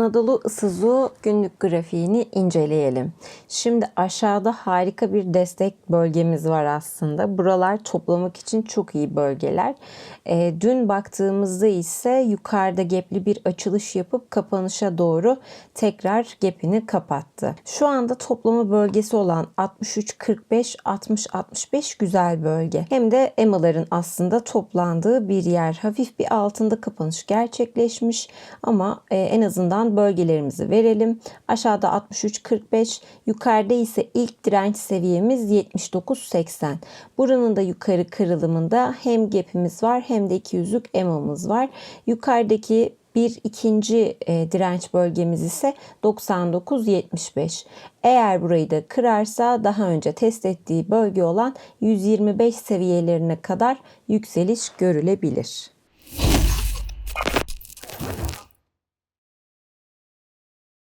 Anadolu Isuzu günlük grafiğini inceleyelim. Şimdi aşağıda harika bir destek bölgemiz var aslında. Buralar toplamak için çok iyi bölgeler. Ee, dün baktığımızda ise yukarıda gapli bir açılış yapıp kapanışa doğru tekrar gapini kapattı. Şu anda toplama bölgesi olan 63-45, 60-65 güzel bölge. Hem de EMA'ların aslında toplandığı bir yer. Hafif bir altında kapanış gerçekleşmiş ama e, en azından bölgelerimizi verelim. Aşağıda 63.45, yukarıda ise ilk direnç seviyemiz 79.80. Buranın da yukarı kırılımında hem gap'imiz var hem de 200'lük EMA'mız var. Yukarıdaki bir ikinci e, direnç bölgemiz ise 99.75. Eğer burayı da kırarsa daha önce test ettiği bölge olan 125 seviyelerine kadar yükseliş görülebilir.